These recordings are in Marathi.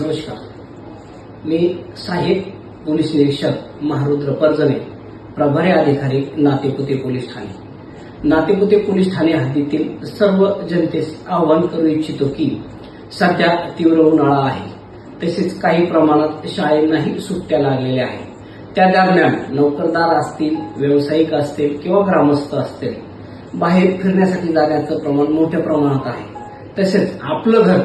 नमस्कार. मी साहेब पोलीस निरीक्षक महारुद्र परजणे प्रभारी अधिकारी नातेपुते पोलीस ठाणे. नातेपुते पोलीस ठाणे हद्दीतील सर्व जनतेस आवाहन करू इच्छितो की सध्या तीव्र उन्हाळा आहे. तसेच काही प्रमाणात शाळेंनाही सुट्ट्या लागलेल्या आहेत. त्या दरम्यान नोकरदार असतील व्यावसायिक असतील किंवा ग्रामस्थ असतील बाहेर फिरण्यासाठी जाण्याचं प्रमाण मोठ्या प्रमाणात आहे. तसेच आपलं घर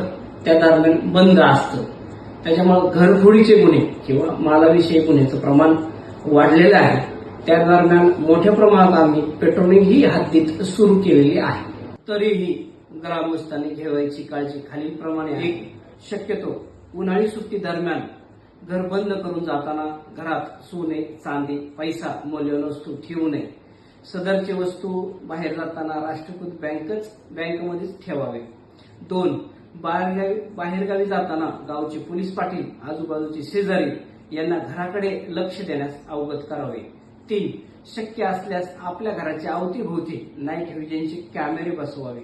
त्या दरम्यान बंद असतं. त्याच्यामुळे घरफोडीचे गुन्हे किंवा मालाविषयी गुन्ह्याचं प्रमाण वाढलेलं आहे. त्या दरम्यान मोठ्या प्रमाणात आम्ही पेट्रोलिंग ही हद्दीत सुरू केलेली आहे. तरीही ग्रामस्थांनी ठेवायची काळजी खालीलप्रमाणे एक शक्यतो उन्हाळी सुट्टी दरम्यान घर बंद करून जाताना घरात सोने चांदी पैसा मौल्यवान वस्तू ठेवू नये. सदरची वस्तू बाहेर जाताना राष्ट्रीयकृत बँकच बँकेमध्येच ठेवावे. दोन बाहेरगावी बाहेरगावी जाताना गावचे पोलीस पाटील आजूबाजूचे शेजारी यांना घराकडे लक्ष देण्यास अवगत करावे. तीन शक्य असल्यास आपल्या घराच्या अवतीभोवती नाईट व्हिजनचे कॅमेरे बसवावे.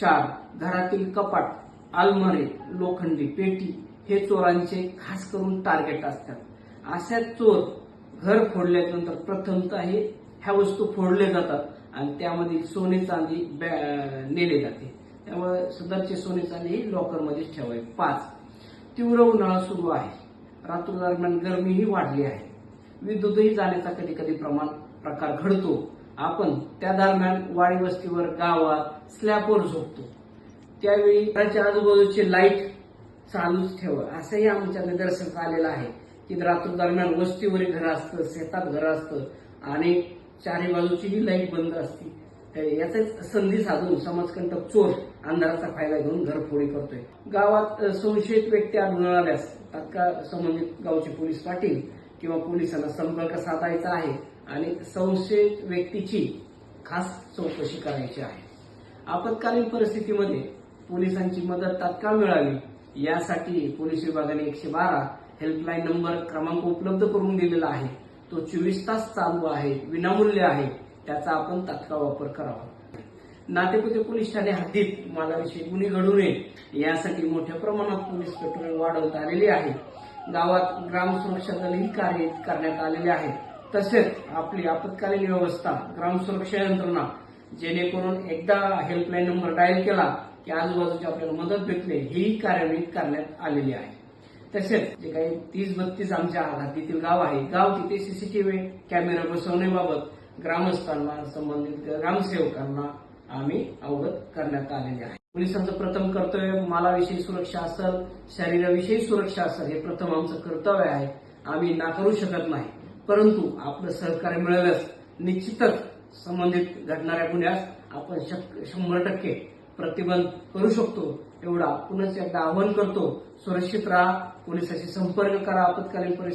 चार घरातील कपाट अलमारी लोखंडी पेटी हे चोरांचे खास करून टार्गेट असतात. अशा चोर घर फोडल्यानंतर प्रथमतः हे ह्या वस्तू फोडल्या जातात आणि त्यामधील सोने चांदी बॅ- नेले जाते. त्यामुळे सदरचे सोने चांदी लॉकरमध्येच ठेवावे. पाच तीव्र उन्हाळा सुरू आहे. रात्र दरम्यान गरमीही वाढली आहे. विद्युतही जाण्याचा कधी कधी प्रमाण प्रकार घडतो. आपण त्या दरम्यान वाडी वस्तीवर गावात स्लॅबवर झोपतो. त्यावेळी घराच्या आजूबाजूचे लाइट चालूच ठेवा. असंही आमच्या निदर्शनात आलेलं आहे की रात्र दरम्यान वस्तीवरील घर असतं शेतात घर असतं आणि चारी बाजूचीही लाइट बंद असते. याचाच संधी साधून समाजकंटक चोर अंधाराचा फायदा घेऊन घरफोडी करतोय. गावात संशयित व्यक्ती आढळून आल्यास तात्काळ संबंधित गावचे पोलीस पाटील किंवा पोलिसांना संपर्क साधायचा आहे आणि संशयित व्यक्तीची खास चौकशी करायची आहे. आपत्कालीन परिस्थितीमध्ये पोलिसांची मदत तात्काळ मिळावी यासाठी पोलीस विभागाने एकशे बारा हेल्पलाईन नंबर क्रमांक उपलब्ध करून दिलेला आहे. तो चोवीस तास चालू आहे विनामूल्य आहे. त्याचा आपण तात्काळ वापर करावा. नातेपुते पोलीस ठाणे हद्दीत मालाविषयी गुन्हे घडू नये यासाठी मोठ्या प्रमाणात पोलीस पेट्रोल वाढवत आलेली आहे. गावात ग्राम सुरक्षा दलही कार्य करण्यात आलेले आहे. तसेच आपली आपत्कालीन व्यवस्था ग्राम सुरक्षा यंत्रणा जेणेकरून एकदा हेल्पलाईन नंबर डायल केला की आजूबाजूची आपल्याला मदत भेटणे हेही कार्यान्वित करण्यात आलेली आहे. तसेच जे काही तीस बत्तीस आमच्या हद्दीतील गाव आहे गाव तिथे सीसीटीव्ही कॅमेरा बसवण्याबाबत ग्रामस्थांना संबंधित ग्रामसेवकांना आम्ही अवगत करण्यात आलेले आहे. पोलिसांचं प्रथम कर्तव्य मालाविषयी सुरक्षा असेल शरीराविषयी सुरक्षा असेल हे प्रथम आमचं कर्तव्य आहे. आम्ही नाकारू शकत नाही. परंतु आपलं सहकार्य मिळाल्यास निश्चितच संबंधित घडणाऱ्या गुन्ह्यास आपण शक- शंभर टक्के प्रतिबंध करू शकतो. एवढा पुन्हा एकदा आवाहन करतो. सुरक्षित राहा. पोलिसाशी संपर्क करा. आपत्कालीन परिस्थिती